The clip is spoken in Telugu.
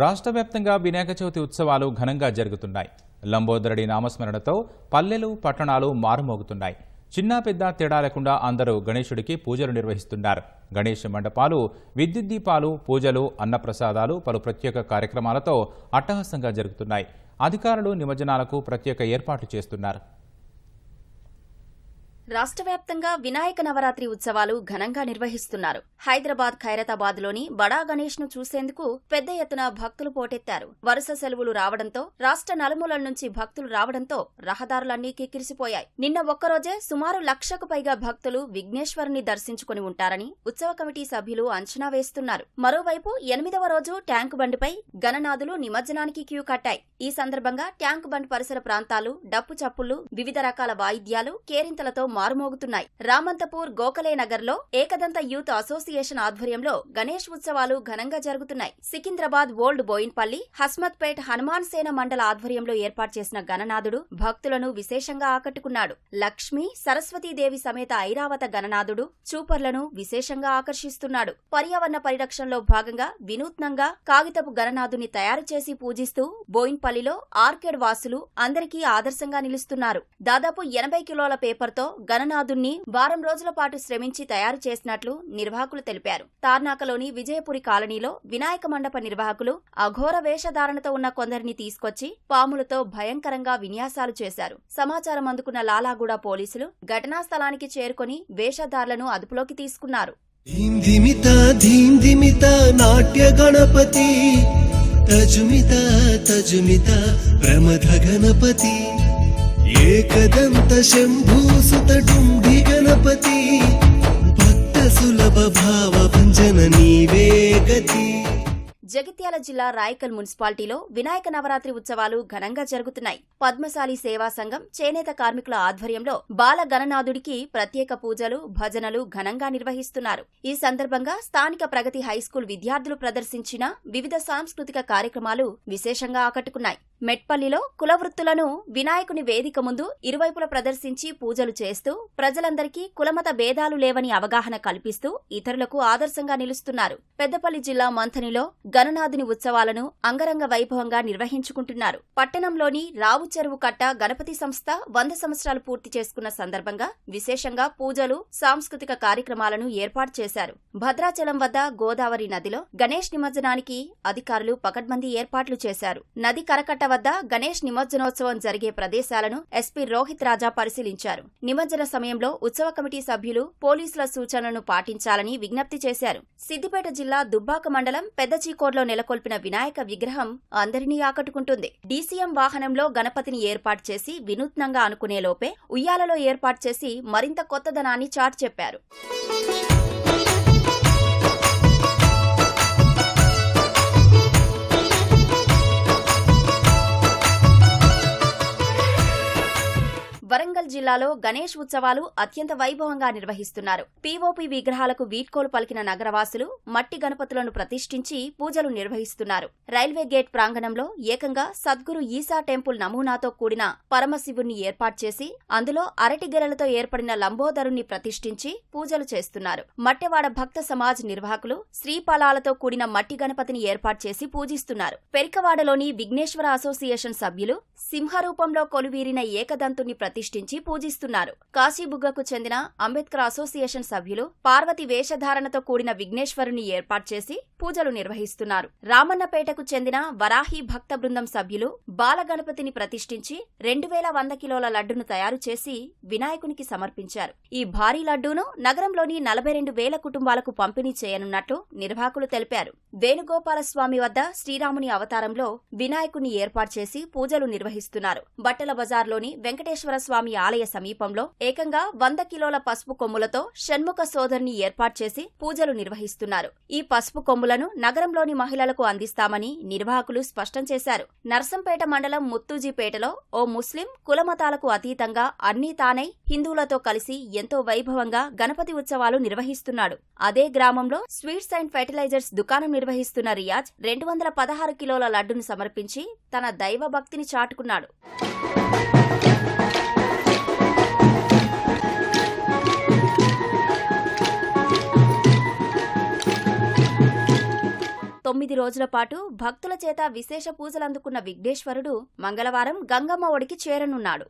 రాష్ట్ర వ్యాప్తంగా వినాయక చవితి ఉత్సవాలు ఘనంగా జరుగుతున్నాయి. లంబోదరుడి నామస్మరణతో పల్లెలు పట్టణాలు మారుమోగుతున్నాయి. చిన్న పెద్ద తేడా లేకుండా అందరూ గణేశుడికి పూజలు నిర్వహిస్తున్నారు. గణేష్ మండపాలు విద్యుత్ దీపాలు పూజలు అన్నప్రసాదాలు పలు ప్రత్యేక కార్యక్రమాలతో అట్టహాసంగా జరుగుతున్నాయి. అధికారులు నిమజ్జనాలకు ప్రత్యేక ఏర్పాట్లు చేస్తున్నారు. రాష్ట్ర వ్యాప్తంగా వినాయక నవరాత్రి ఉత్సవాలు ఘనంగా నిర్వహిస్తున్నారు. హైదరాబాద్ ఖైరతాబాద్లోని బడా గణేష్ను చూసేందుకు పెద్ద ఎత్తున భక్తులు పోటెత్తారు. వరుస సెలవులు రావడంతో రాష్ట్ర నలుమూలల నుంచి భక్తులు రావడంతో రహదారులన్నీ కిక్కిరిసిపోయాయి. నిన్న ఒక్కరోజే సుమారు లక్షకు పైగా భక్తులు విఘ్నేశ్వరుని దర్శించుకుని ఉంటారని ఉత్సవ కమిటీ సభ్యులు అంచనా వేస్తున్నారు. మరోవైపు ఎనిమిదవ రోజు ట్యాంక్ బండిపై గణనాథులు నిమజ్జనానికి క్యూ కట్టాయి. ఈ సందర్భంగా ట్యాంక్ బండ్ పరిసర ప్రాంతాలు డప్పు చప్పుళ్ళు వివిధ రకాల వాయిద్యాలు కేరింతలతో మారుమోగుతున్నాయి. రామంతపూర్ గోఖలే నగర్లో ఏకదంత యూత్ అసోసియేషన్ ఆధ్వర్యంలో గణేష్ ఉత్సవాలు ఘనంగా జరుగుతున్నాయి. సికింద్రాబాద్ ఓల్డ్ బోయిన్పల్లి హస్మత్పేట్ హనుమాన్ సేన మండల ఆధ్వర్యంలో ఏర్పాటు చేసిన గణనాథుడు భక్తులను విశేషంగా ఆకట్టుకున్నాడు. లక్ష్మి సరస్వతీదేవి సమేత ఐరావత గణనాథుడు చూపర్లను విశేషంగా ఆకర్షిస్తున్నాడు. పర్యావరణ పరిరక్షణలో భాగంగా వినూత్నంగా కాగితపు గణనాథుని తయారు చేసి పూజిస్తూ బోయిన్పల్లిలో ఆర్కేడ్ వాసులు అందరికీ ఆదర్శంగా నిలుస్తున్నారు. దాదాపు ఎనభై కిలోల పేపర్తో గణనాథుణ్ణి వారం రోజుల పాటు శ్రమించి తయారు చేసినట్లు నిర్వాహకులు తెలిపారు. తార్నాకలోని విజయపురి కాలనీలో వినాయక మండప నిర్వాహకులు అఘోర వేషధారణతో ఉన్న కొందరిని తీసుకొచ్చి పాములతో భయంకరంగా విన్యాసాలు చేశారు. సమాచారం అందుకున్న లాలాగూడ పోలీసులు ఘటనా స్థలానికి చేరుకొని వేషధారులను అదుపులోకి తీసుకున్నారు. నాట్య గణపతి తజుమిత తజుమిత ప్రమథ గణపతి. ఏకదంత శంభూసుతటుండి గణపతి భక్త సులభ భావ భంజన నీవే గతి. జగిత్యాల జిల్లా రాయకల్ మున్సిపాలిటీలో వినాయక నవరాత్రి ఉత్సవాలు ఘనంగా జరుగుతున్నాయి. పద్మశాలి సేవా సంఘం చేనేత కార్మికుల ఆధ్వర్యంలో బాల గణనాథుడికి ప్రత్యేక పూజలు భజనలు ఘనంగా నిర్వహిస్తున్నారు. ఈ సందర్భంగా స్థానిక ప్రగతి హైస్కూల్ విద్యార్థులు ప్రదర్శించిన వివిధ సాంస్కృతిక కార్యక్రమాలు విశేషంగా ఆకట్టుకున్నాయి. మెట్పల్లిలో కులవృత్తులను వినాయకుని వేదిక ముందు ఇరువైపుల ప్రదర్శించి పూజలు చేస్తూ ప్రజలందరికీ కులమత భేదాలు లేవని అవగాహన కల్పిస్తూ ఇతరులకు ఆదర్శంగా నిలుస్తున్నారు. పెద్దపల్లి జిల్లా మంథనిలో గణనాథుని ఉత్సవాలను అంగరంగ వైభవంగా నిర్వహించుకుంటున్నారు. పట్టణంలోని రావు చెరువు కట్ట గణపతి సంస్థ వంద సంవత్సరాలు పూర్తి చేసుకున్న సందర్భంగా విశేషంగా పూజలు సాంస్కృతిక కార్యక్రమాలను ఏర్పాటు చేశారు. భద్రాచలం వద్ద గోదావరి నదిలో గణేష్ నిమజ్జనానికి అధికారులు పకడ్బందీ ఏర్పాట్లు చేశారు. నది కరకట్ట వద్ద గణేష్ నిమజ్జనోత్సవం జరిగే ప్రదేశాలను ఎస్పీ రోహిత్ రాజా పరిశీలించారు. నిమజ్జన సమయంలో ఉత్సవ కమిటీ సభ్యులు పోలీసుల సూచనలను పాటించాలని విజ్ఞప్తి చేశారు. సిద్దిపేట జిల్లా దుబ్బాక మండలం పెద్దచీకోడ్లో నెలకొల్పిన వినాయక విగ్రహం అందరినీ ఆకట్టుకుంటుంది. డీసీఎం వాహనంలో గణపతిని ఏర్పాటు చేసి వినూత్నంగా అనుకునే లోపే ఉయ్యాలలో ఏర్పాటు చేసి మరింత కొత్తదనాన్ని చాటు చెప్పారు. జిల్లాలో గణేష్ ఉత్సవాలు అత్యంత వైభవంగా నిర్వహిస్తున్నారు. పీఓపీ విగ్రహాలకు వీడ్కోలు పలికిన నగరవాసులు మట్టి గణపతులను ప్రతిష్ఠించి పూజలు నిర్వహిస్తున్నారు. రైల్వే గేట్ ప్రాంగణంలో ఏకంగా సద్గురు ఈసా టెంపుల్ నమూనాతో కూడిన పరమశివుణ్ణి ఏర్పాటు చేసి అందులో అరటి గెరలతో ఏర్పడిన లంబోదరుణ్ణి ప్రతిష్ఠించి పూజలు చేస్తున్నారు. మట్టెవాడ భక్త సమాజ్ నిర్వాహకులు శ్రీఫలాలతో కూడిన మట్టి గణపతిని ఏర్పాటు చేసి పూజిస్తున్నారు. పెరికవాడలోని విఘ్నేశ్వర అసోసియేషన్ సభ్యులు సింహరూపంలో కొలువీరిన ఏకదంతుని ప్రతిష్ఠించి పూజిస్తున్నారు. కాశీబుగ్గకు చెందిన అంబేద్కర్ అసోసియేషన్ సభ్యులు పార్వతి వేషధారణతో కూడిన విఘ్నేశ్వరుని ఏర్పాటు చేసి పూజలు నిర్వహిస్తున్నారు. రామన్నపేటకు చెందిన వరాహి భక్త బృందం సభ్యులు బాలగణపతిని ప్రతిష్ఠించి రెండు వేల వంద కిలోల లడ్డును తయారు చేసి వినాయకునికి సమర్పించారు. ఈ భారీ లడ్డూను నగరంలోని నలభై రెండు వేల కుటుంబాలకు పంపిణీ చేయనున్నట్లు నిర్వాహకులు తెలిపారు. వేణుగోపాలస్వామి వద్ద శ్రీరాముని అవతారంలో వినాయకుని ఏర్పాటు చేసి పూజలు నిర్వహిస్తున్నారు. బట్టల బజార్లోని వెంకటేశ్వర స్వామి ఆలయ సమీపంలో ఏకంగా వంద కిలోల పసుపు కొమ్ములతో షణ్ముఖ సోదరిని ఏర్పాటు చేసి పూజలు నిర్వహిస్తున్నారు. ఈ పసుపు కొమ్ములను నగరంలోని మహిళలకు అందిస్తామని నిర్వాహకులు స్పష్టం చేశారు. నర్సంపేట మండలం ముత్తూజీపేటలో ఓ ముస్లిం కులమతాలకు అతీతంగా అన్నీ తానై హిందువులతో కలిసి ఎంతో వైభవంగా గణపతి ఉత్సవాలు నిర్వహిస్తున్నాడు. అదే గ్రామంలో స్వీట్స్ అండ్ ఫెర్టిలైజర్స్ దుకాణం నిర్వహిస్తున్న రియాజ్ రెండు వందల పదహారు కిలోల లడ్డును సమర్పించి తన దైవ భక్తిని చాటుకున్నాడు. తొమ్మిది రోజుల పాటు భక్తుల చేత విశేష పూజలందుకున్న విఘ్నేశ్వరుడు మంగళవారం గంగమ్మ ఒడికి చేరనున్నాడు.